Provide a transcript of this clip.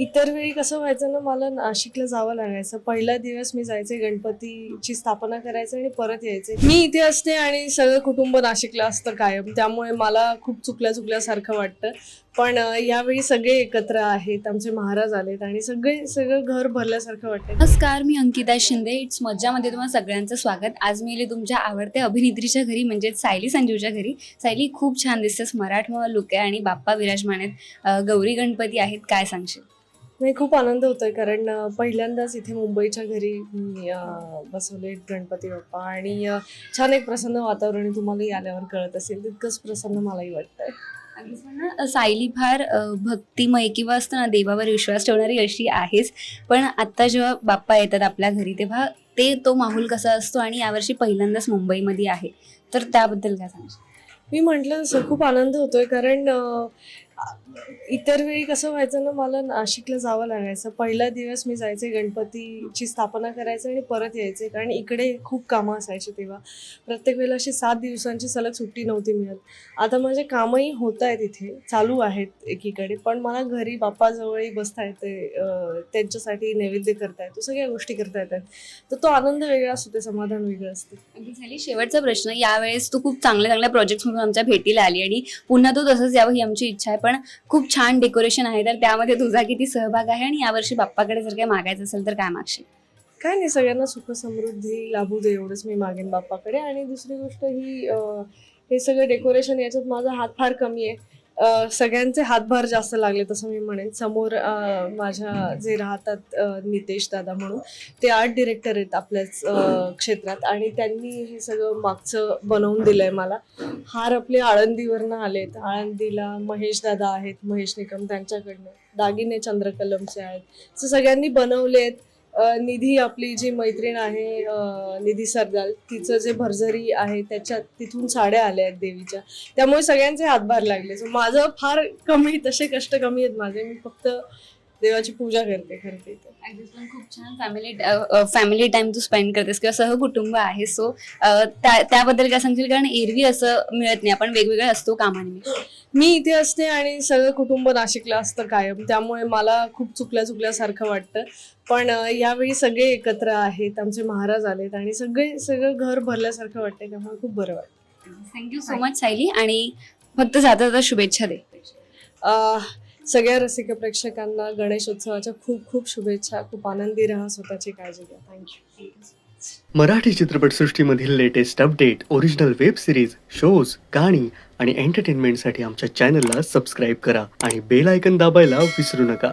इतर वेळी कसं व्हायचं ना मला नाशिकला जावं लागायचं. पहिला दिवस मी जायचे गणपतीची स्थापना करायचे आणि परत यायचे. मी इथे असते आणि सगळं कुटुंब नाशिकला असतं कायम. त्यामुळे मला खूप चुकल्या चुकल्यासारखं वाटतं. पण यावेळी सगळे एकत्र आहेत आमचे महाराज आलेत आणि सगळे सगळं घर भरल्यासारखं वाटतं. नमस्कार मी अंकिता शिंदे. इट्स मज्जामध्ये तुम्हाला सगळ्यांचं स्वागत. आज मी आले तुमच्या आवडत्या अभिनेत्रीच्या घरी म्हणजेच सायली संजीवच्या घरी. सायली खूप छान दिसतेस. मराठमोळा लुक आहे आणि बाप्पा विराजमान आहेत. गौरी गणपती आहेत. काय सांगशील? नाही खूप आनंद होतोय कारण पहिल्यांदाच इथे मुंबईच्या घरी बसवले गणपती बाप्पा आणि छान एक प्रसन्न वातावरण. तुम्हालाही आल्यावर कळत असेल तितकंच प्रसन्न मलाही वाटतंय. सायली फार भक्तिमय किंवा असतं ना देवावर विश्वास ठेवणारी अशी आहेच. पण आत्ता जेव्हा बाप्पा येतात आपल्या घरी तेव्हा ते तो माहोल कसा असतो आणि यावर्षी पहिल्यांदाच मुंबईमध्ये आहे. तर त्याबद्दल काय सांगशील मी म्हटलं तसं खूप आनंद होतोय कारण इतर वेळी कसं व्हायचं ना मला नाशिकला जावं लागायचं. पहिला दिवस मी जायचे गणपतीची स्थापना करायचे आणि परत यायचे कारण इकडे खूप कामं असायची तेव्हा. प्रत्येक वेळेला अशी सात दिवसांची सलग सुट्टी नव्हती मिळत. आता माझे कामही होत आहेत इथे चालू आहेत एकीकडे. पण मला घरी बाप्पाजवळही बसता येते त्यांच्यासाठी नैवेद्य करता येतो सगळ्या गोष्टी करता येतात. तर तो आनंद वेगळा असतो ते समाधान वेगळं असतं. अगदी झाली. शेवटचा प्रश्न यावेळेस तू खूप चांगल्या चांगल्या प्रोजेक्ट म्हणून आमच्या भेटीला आली आणि पुन्हा तू तसंच यावं ही आमची इच्छा आहे. पण खूप छान डेकोरेशन आहे. तर त्यामध्ये तुझा किती सहभाग आहे आणि यावर्षी बाप्पाकडे जर काही मागायचं असेल तर काय मागशील? काय नाही सगळ्यांना सुख समृद्धी लाभू दे एवढंच मी मागेन बाप्पाकडे. आणि दुसरी गोष्ट ही हे सगळं डेकोरेशन याच्यात माझा हात फार कमी आहे. सगळ्यांचे हातभार जास्त लागले तसं मी म्हणेन. समोर माझ्या जे राहतात नितेश दादा म्हणून ते आर्ट डिरेक्टर आहेत आपल्याच क्षेत्रात. आणि त्यांनी हे सगळं मागचं बनवून दिलंय मला. हार आपले आळंदीवरनं आलेत. आळंदीला महेश दादा आहेत महेश निकम त्यांच्याकडनं. दागिने चंद्रकलमचे आहेत. असं सगळ्यांनी बनवलेत. आहेत निधी आपली जी मैत्रीण आहे निधी सरदार तिचं जे भरझरी आहे त्याच्यात तिथून साड्या आल्या आहेत देवीच्या. त्यामुळे सगळ्यांचे हातभार लागले. माझं फार कमी तसे कष्ट कमी आहेत माझे. मी फक्त देवाची पूजा करते पण खूप छान फॅमिली फॅमिली टाइम तू स्पेंड करतेस किंवा सहकुटुंब आहे. सो त्याबद्दल काय सांगशील? कारण एरवी असं मिळत नाही. आपण वेगवेगळे असतो कामानिमित्त. मी इथे असते आणि सगळं कुटुंब नाशिकला असतं कायम. त्यामुळे मला खूप चुकल्या चुकल्यासारखं वाटतं. पण यावेळी सगळे एकत्र आहेत आमचे महाराज आलेत आणि सगळे सगळं घर भरल्यासारखं वाटतंय. त्यामुळे खूप बरं वाटतं. Thank you so much Sayali. आणि फक्त जाता जाता शुभेच्छा दे. सगळ्या रसिक प्रेक्षकांना गणेशोत्सवाच्या खूप खूप शुभेच्छा खूप आनंदी राहा स्वतःची काळजी घ्या. Thank you Marathi चित्रपटसृष्टीमधील latest update original web series shows गाणी आणि एंटरटेनमेंटसाठी आमच्या चॅनलला सबस्क्राईब करा आणि बेल आयकन दाबायला विसरू नका.